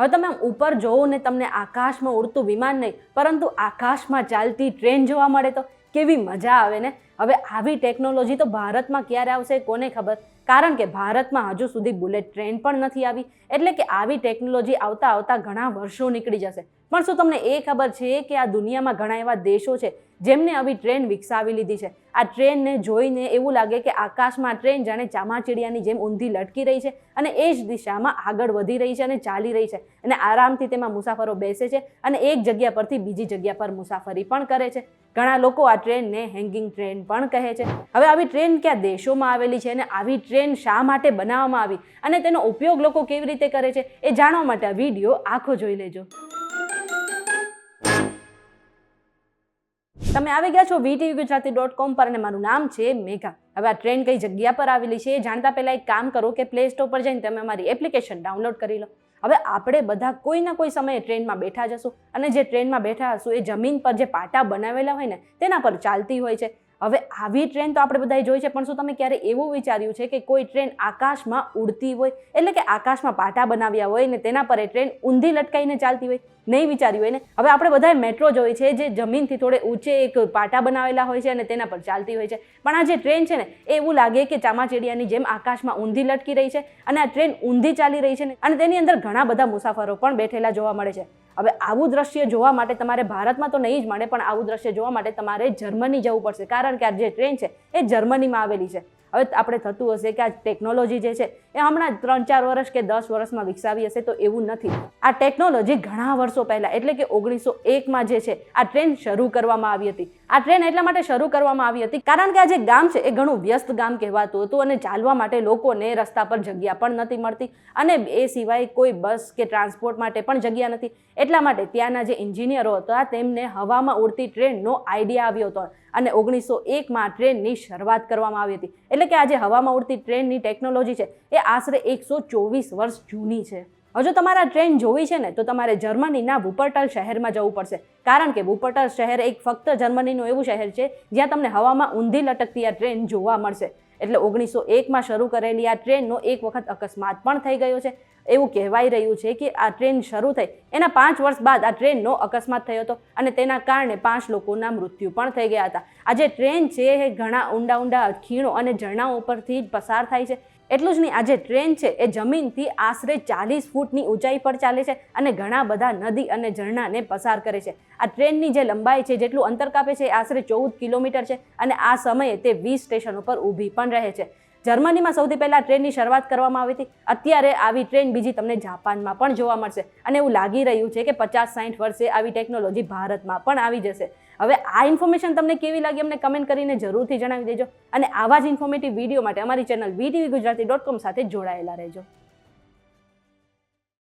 હવે તમે ઉપર જોવો ને તમને આકાશમાં ઉડતું વિમાન નહીં, પરંતુ આકાશમાં ચાલતી ટ્રેન જોવા મળે તો કેવી મજા આવે ને? હવે આવી ટેકનોલોજી તો ભારતમાં ક્યારે આવશે કોને ખબર? કારણ કે ભારતમાં હજુ સુધી બુલેટ ટ્રેન પણ નથી આવી, એટલે કે આવી ટેકનોલોજી આવતા આવતા ઘણા વર્ષો નીકળી જશે. પણ શું તમને એ ખબર છે કે આ દુનિયામાં ઘણા એવા દેશો છે જેમને આવી ટ્રેન વિકસાવી લીધી છે? આ ટ્રેનને જોઈને એવું લાગે કે આકાશમાં ટ્રેન જાણે ચામાચીડિયાની જેમ ઊંધી લટકી રહી છે અને એ જ દિશામાં આગળ વધી રહી છે અને ચાલી રહી છે અને આરામથી તેમાં મુસાફરો બેસે છે અને એક જગ્યા પરથી બીજી જગ્યા પર મુસાફરી પણ કરે છે. ઘણા લોકો આ ટ્રેનને હેંગિંગ ટ્રેન પણ કહે છે. હવે આવી ટ્રેન કયા દેશોમાં આવેલી છે અને આવી ટ્રેન શા માટે બનાવવામાં આવી? અને તેનો ઉપયોગ લોકો કેવી રીતે કરે છે એ જાણવા માટે આ વીડિયો આખો જોઈ લેજો. તમે આવી ગયા છો વીટીવી ગુજરાતી ડોટ કોમ પર અને મારું નામ છે મેઘા. હવે આ ટ્રેન કઈ જગ્યા પર આવેલી છે એ જાણતા પહેલાં એક કામ કરો કે પ્લે સ્ટોર પર જઈને તમે અમારી એપ્લિકેશન ડાઉનલોડ કરી લો. હવે આપણે બધા કોઈ ના કોઈ સમયે ટ્રેનમાં બેઠા જશું અને જે ટ્રેનમાં બેઠા હશું એ જમીન પર જે પાટા બનાવેલા હોય ને તેના પર ચાલતી હોય છે. હવે આવી ટ્રેન તો આપણે બધાએ જોઈ છે, પણ શું તમે ક્યારે એવું વિચાર્યું છે કે કોઈ ટ્રેન આકાશમાં ઉડતી હોય? એટલે કે આકાશમાં પાટા બનાવ્યા હોય ને તેના પર એ ટ્રેન ઊંધી લટકાઈને ચાલતી હોય? નહીં વિચાર્યું હોય ને હવે આપણે બધાએ મેટ્રો જોઈ છે, જે જમીનથી થોડે ઊંચે એક પાટા બનાવેલા હોય છે અને તેના પર ચાલતી હોય છે. પણ આ જે ટ્રેન છે ને એવું લાગે કે ચામાચીડિયાની જેમ આકાશમાં ઊંધી લટકી રહી છે અને આ ટ્રેન ઊંધી ચાલી રહી છે ને, અને તેની અંદર ઘણા બધા મુસાફરો પણ બેઠેલા જોવા મળે છે. હવે આવું દ્રશ્ય જોવા માટે તમારે ભારતમાં તો નહીં જ મળે, પણ આવું દ્રશ્ય જોવા માટે તમારે જર્મની જવું પડશે. કારણ કે આ જે ટ્રેન છે, એ જર્મનીમાં આવેલી છે. હવે આપણે થતું હશે કે આ ટેકનોલોજી જે છે એ હમણાં ત્રણ ચાર વર્ષ કે દસ વર્ષમાં વિકસાવી હશે તો એવું નથી. આ ટેકનોલોજી ઘણા વર્ષો પહેલાં, એટલે કે ઓગણીસો એકમાં જે છે, આ ટ્રેન શરૂ કરવામાં આવી હતી. આ ટ્રેન એટલા માટે શરૂ કરવામાં આવી હતી કારણ કે આ જે ગામ છે, એ ઘણું વ્યસ્ત ગામ કહેવાતું હતું અને ચાલવા માટે લોકોને રસ્તા પર જગ્યા પણ નથી મળતી અને એ સિવાય કોઈ બસ કે ટ્રાન્સપોર્ટ માટે પણ જગ્યા નથી. એટલા માટે ત્યાંના જે એન્જિનિયરો હતા, તેમને હવામાં ઉડતી ટ્રેનનો આઈડિયા આવ્યો હતો અને ઓગણીસો એકમાં ટ્રેનની શરૂઆત કરવામાં આવી હતી. એટલે કે આજે હવામાં ઉડતી ટ્રેનની ટેકનોલોજી છે, એ આશરે એકસો ચોવીસ વર્ષ જૂની છે. હજુ જો તમારા ટ્રેન જોવી છે ને, તો તમારે જર્મનીના વુપરટલ શહેરમાં જવું પડશે. કારણ કે વુપરટલ શહેર એક ફક્ત જર્મનીનું એવું શહેર છે, જ્યાં તમને હવામાં ઊંધી લટકતી આ ટ્રેન જોવા મળશે. એટલે ઓગણીસો એકમાં શરૂ કરેલી આ ટ્રેનનો એક વખત અકસ્માત પણ થઈ ગયો છે. એવું કહેવાઈ રહ્યું છે કે આ ટ્રેન શરૂ થઈ, એના પાંચ વર્ષ બાદ આ ટ્રેનનો અકસ્માત થયો હતો અને તેના કારણે પાંચ લોકોના મૃત્યુ પણ થઈ ગયા હતા. આ જે ટ્રેન છે, એ ઘણા ઊંડા ઊંડા ખીણો અને ઝરણાઓ પરથી જ પસાર થાય છે. એટલું જ નહીં, આ જે ટ્રેન છે, એ જમીનથી આશરે ચાલીસ ફૂટની ઊંચાઈ પર ચાલે છે અને ઘણા બધા નદી અને ઝરણાને પસાર કરે છે. આ ટ્રેનની જે લંબાઈ છે, જેટલું અંતર કાપે છે, એ આશરે ચૌદ કિલોમીટર છે અને આ સમયે તે વીસ સ્ટેશનો પર ઊભી પણ રહે છે. જર્મનીમાં સૌથી પહેલાં ટ્રેનની શરૂઆત કરવામાં આવી હતી. અત્યારે આવી ટ્રેન બીજી તમને જાપાનમાં પણ જોવા મળશે. અને એવું લાગી રહ્યું છે કે પચાસ સાઠ વર્ષે આવી ટેકનોલોજી ભારતમાં પણ આવી જશે. હવે આ ઇન્ફોર્મેશન તમને કેવી લાગી અમને કમેન્ટ કરીને જરૂરથી જણાવી દેજો. અને આવા જ ઇન્ફોર્મેટિવ વીડિયો માટે અમારી channel VTV Gujarati dot com સાથે જોડાયેલા રહેજો.